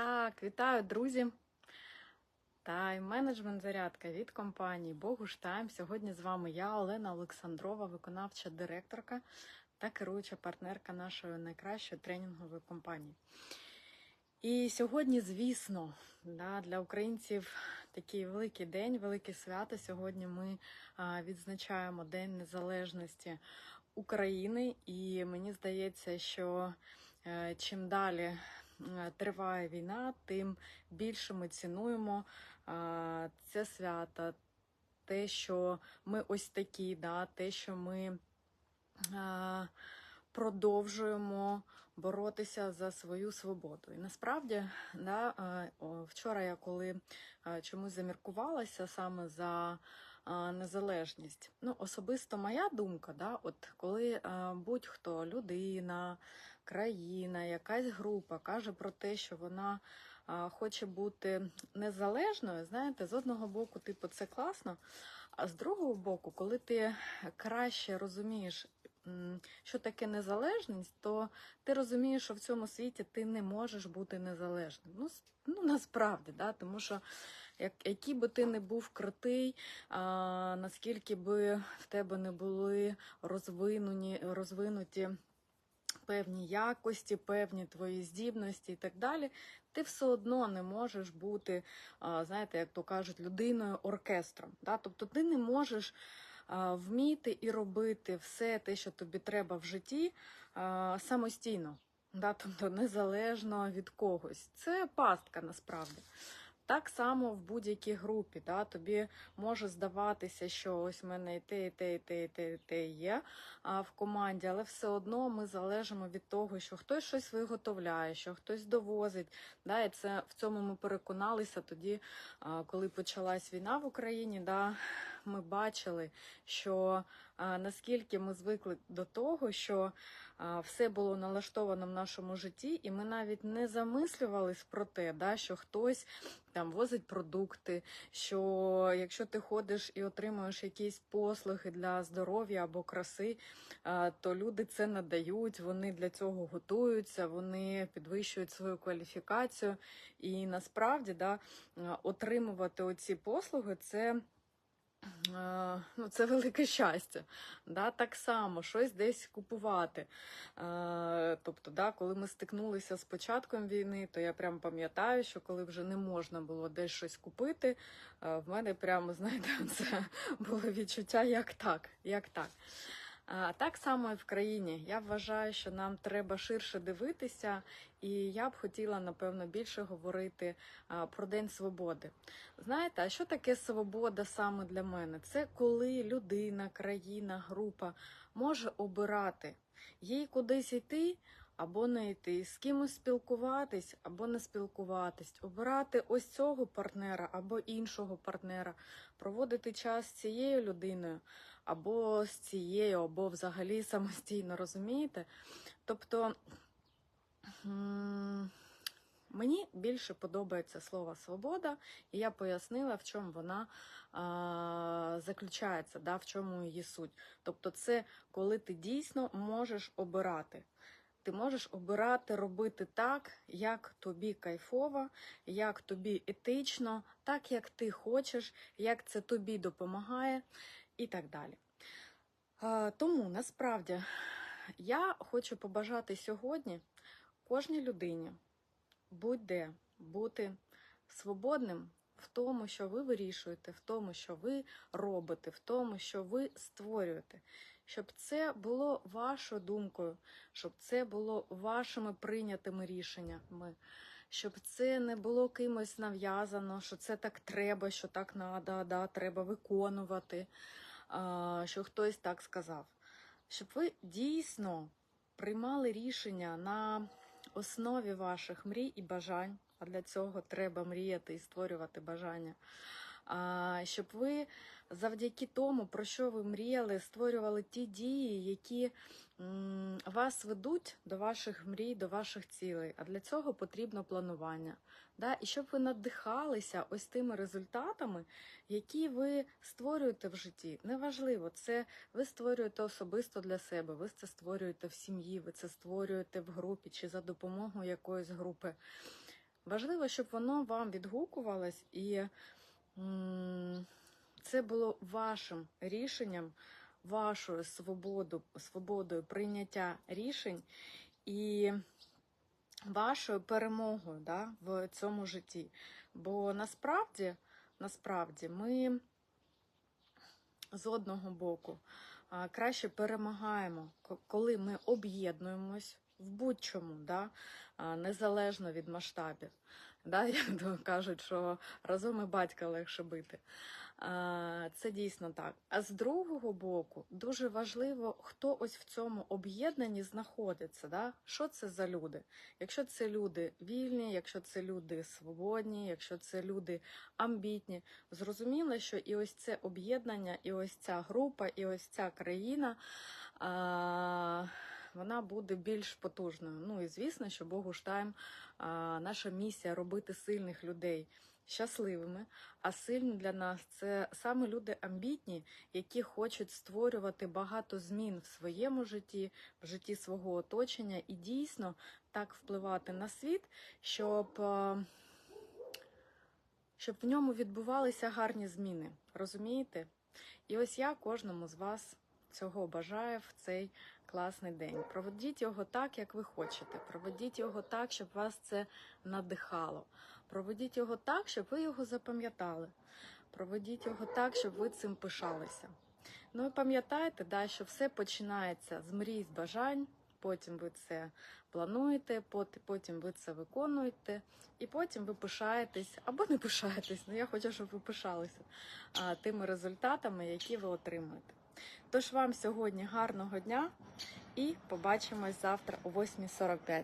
Так, вітаю, друзі. Тайм-менеджмент зарядка від компанії Богуш Тайм. Сьогодні з вами я, Олена Олександрова, виконавча директорка та керуюча партнерка нашої найкращої тренінгової компанії. І сьогодні, звісно, да, для українців такий великий день, велике свято. Сьогодні ми відзначаємо День Незалежності України, і мені здається, що е, чим далі триває війна, тим більше ми цінуємо це свято, те, що ми ось такі, да, те, що ми продовжуємо боротися за свою свободу. І насправді, да, е, вчора я коли е, чомусь заміркувалася саме за е, незалежність. Ну, особисто моя думка, да, от коли е, будь-хто, людина, країна, якась група каже про те, що вона хоче бути незалежною, знаєте, з одного боку, типу, це класно. А з другого боку, коли ти краще розумієш, що таке незалежність, то ти розумієш, що в цьому світі ти не можеш бути незалежним. Ну, ну насправді, да, тому що як, який би ти не був крутий, а, наскільки би в тебе не були розвинені, розвинуті певні якості, певні твої здібності і так далі, ти все одно не можеш бути, знаєте, як то кажуть, людиною оркестром. Да? Тобто ти не можеш вміти і робити все те, що тобі треба в житті, самостійно, да? тобто незалежно від когось. Це пастка насправді. Так само в будь-якій групі, да, тобі може здаватися, що ось в мене і те, і те, і те, і те, і те є в команді, але все одно ми залежимо від того, що хтось щось виготовляє, що хтось довозить. Да, і це в цьому ми переконалися тоді, коли почалась війна в Україні. Да, ми бачили, що наскільки ми звикли до того, що все було налаштовано в нашому житті, і ми навіть не замислювались про те, да, що хтось там возить продукти, що якщо ти ходиш і отримуєш якісь послуги для здоров'я або краси, то люди це надають, вони для цього готуються, вони підвищують свою кваліфікацію. І насправді да, отримувати оці послуги це. Ну, це велике щастя. Да, так само щось десь купувати. Тобто, да, коли ми стикнулися з початком війни, то я прям пам'ятаю, що коли вже не можна було десь щось купити, в мене прямо, знаєте, це було відчуття, як так, як так. А, Так само і в країні. Я вважаю, що нам треба ширше дивитися, і я б хотіла, напевно, більше говорити про День свободи. Знаєте, а що таке свобода саме для мене? Це коли людина, країна, група може обирати їй кудись йти або не йти, з кимось спілкуватись або не спілкуватись, обирати ось цього партнера або іншого партнера, проводити час з цією людиною або з цією, або взагалі самостійно, розумієте? Тобто. Мені більше подобається слово свобода, і я пояснила, в чому вона а, заключається, да, в чому її суть. Тобто, це коли ти дійсно можеш обирати. Ти можеш обирати робити так, як тобі кайфово, як тобі етично, так як ти хочеш, як це тобі допомагає, і так далі. Тому насправді я хочу побажати сьогодні кожній людині будь-де бути свободним в тому, що ви вирішуєте, в тому, що ви робите, в тому, що ви створюєте, щоб це було вашою думкою, щоб це було вашими прийнятими рішеннями, щоб це не було кимось нав'язано, що це так треба, що так надо, да, треба виконувати, що хтось так сказав. Щоб ви дійсно приймали рішення на основі ваших мрій і бажань, а для цього треба мріяти і створювати бажання. Щоб ви завдяки тому, про що ви мріяли, створювали ті дії, які вас ведуть до ваших мрій, до ваших цілей. А для цього потрібно планування. Да? І щоб ви надихалися ось тими результатами, які ви створюєте в житті. Неважливо, це ви створюєте особисто для себе, ви це створюєте в сім'ї, ви це створюєте в групі чи за допомогою якоїсь групи. Важливо, щоб воно вам відгукувалось і це було вашим рішенням, вашою свободу, свободою прийняття рішень і вашою перемогою да, в цьому житті. Бо насправді, насправді ми з одного боку краще перемагаємо, коли ми об'єднуємось в будь-чому, да, незалежно від масштабів. Да, як кажуть, що разом і батька легше бити. Це дійсно так. А з другого боку, дуже важливо, хто ось в цьому об'єднанні знаходиться. Да? Що це за люди? Якщо це люди вільні, якщо це люди свободні, якщо це люди амбітні, зрозуміло, що і ось це об'єднання, і ось ця група, і ось ця країна. Вона буде більш потужною. Ну і звісно, що Богу штайм, а, наша місія робити сильних людей щасливими. А сильні для нас це саме люди амбітні, які хочуть створювати багато змін в своєму житті, в житті свого оточення, і дійсно так впливати на світ, щоб. щоб в ньому відбувалися гарні зміни. Розумієте? І ось я кожному з вас цього бажаю в цей класний день. Проведіть його так, як ви хочете. Проведіть його так, щоб вас це надихало. Проведіть його так, щоб ви його запам'ятали. Проведіть його так, щоб ви цим пишалися. Ну і пам'ятайте, да, що все починається з мрій, з бажань. Потім ви це плануєте, потім ви це виконуєте, і потім ви пишаєтесь або не пишаєтесь. Ну я хочу, щоб ви пишалися тими результатами, які ви отримуєте. Тож вам сьогодні гарного дня і побачимось завтра о 8.45.